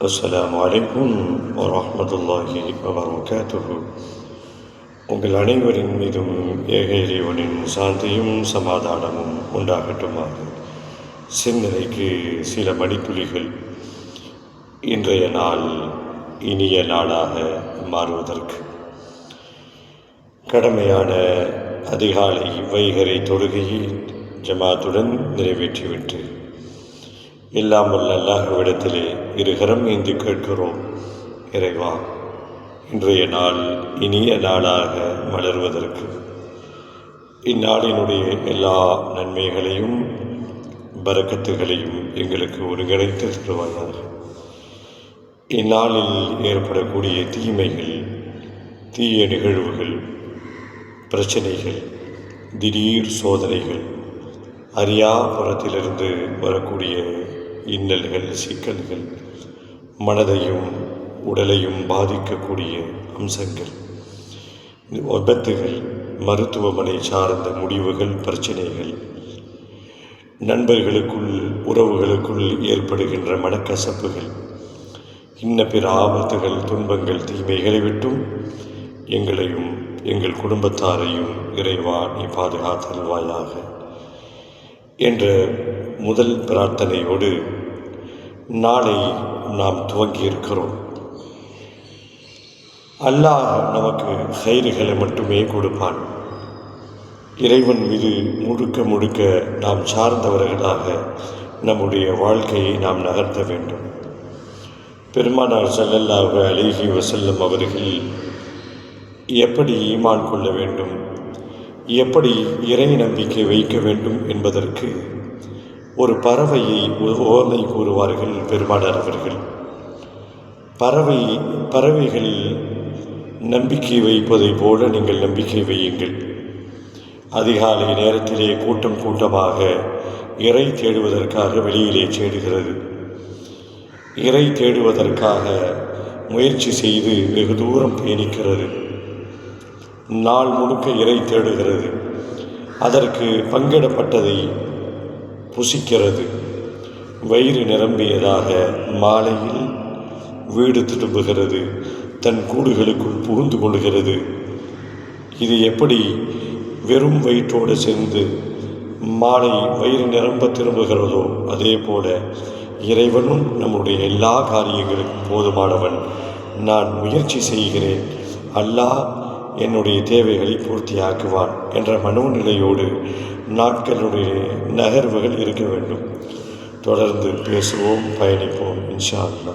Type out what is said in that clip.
அஸ்லாம் அலைக்கும் வரமத்துல்லாஹி வபரகாத்துஹு உங்கள் அனைவரின் மீதும் ஏக இறைவனின் சாந்தியும் சமாதானமும் உண்டாகட்டுமாறு சிந்தனைக்கு சில மணித்துளிகள் இன்றைய நாள் இனிய நாளாக மாறுவதற்கு. கடமையான அதிகாலை வைகரை தொழுகையை ஜமாத்துடன் நிறைவேற்றிவிட்டு எல்லாம் வல்ல அல்லாஹ்விடத்திலே இருகரம் ஏந்தி கேட்கிறோம் இறைவா. இன்றைய நாள் இனிய நாளாக மலர்வதற்கு. இந்நாளினுடைய எல்லா நன்மைகளையும் பரக்கத்துகளையும் எங்களுக்கு ஒருங்கிணைத்து தருவாயாக. இந்நாளில் ஏற்படக்கூடிய தீமைகள் தீய நிகழ்வுகள் பிரச்சனைகள் திடீர் சோதனைகள் அரியாபுரத்திலிருந்து வரக்கூடிய இன்னல்கள் சிக்கல்கள் மனதையும் உடலையும் பாதிக்கக்கூடிய அம்சங்கள். விபத்துகள் மருத்துவமனை சார்ந்த முடிவுகள் பிரச்சனைகள். நண்பர்களுக்குள் உறவுகளுக்குள் ஏற்படுகின்ற மனக்கசப்புகள். இன்ன பிற ஆபத்துகள் துன்பங்கள் தீமைகளை விட்டும் எங்களையும் எங்கள் குடும்பத்தாரையும் இறைவா நீ பாதுகாத்தல்வாயாக என்ற முதல் பிரார்த்தனையோடு நாளை நாம் துவங்கியிருக்கிறோம். அல்லாஹ் நமக்கு கயிறுகளை மட்டுமே கொடுப்பான். இறைவன் மீது முழுக்க முழுக்க நாம் சார்ந்தவர்களாக நம்முடைய வாழ்க்கையை நாம் நகர்த்த வேண்டும். பெருமானார் செல்லல்லாக அழகி வசல்லம் அவர்கள் எப்படி ஈமான் கொள்ள வேண்டும்? எப்படி இறை நம்பிக்கை வைக்க வேண்டும் என்பதற்கு ஒரு பறவையை ஓலை கூறுவார்கள் பெருமானார் அவர்கள். பறவை பறவைகள் நம்பிக்கை வைப்பதைப் போல நீங்கள் நம்பிக்கை வையுங்கள். அதிகாலை நேரத்திலே கூட்டம் கூட்டமாக இறை தேடுவதற்காக வெளியிலே தேடுகிறது இறை தேடுவதற்காக முயற்சி செய்து வெகு தூரம் பயணிக்கிறது. நாள் முழுக்க இறை தேடுகிறது. அதற்கு பங்கிடப்பட்டதை புசிக்கிறது. வயிறு நிரம்பியதாக மாலையில் வீடு திரும்புகிறது. தன் கூடுகளுக்குள் புகுந்து கொள்கிறது. இது எப்படி வெறும் வயிற்றோடு சேர்ந்து மாலை வயிறு நிரம்ப திரும்புகிறதோ அதே போல இறைவனும் நம்முடைய எல்லா காரியங்களுக்கும் போதுமானவன். நான் முயற்சி செய்கிறேன். அல்லாஹ் என்னுடைய தேவைகளை பூர்த்தியாக்குவான் என்ற மனோநிலையோடு நாட்களுடைய நகர்வுகள் இருக்க வேண்டும். தொடர்ந்து பேசுவோம் பயணிப்போம் இன்ஷா அல்லா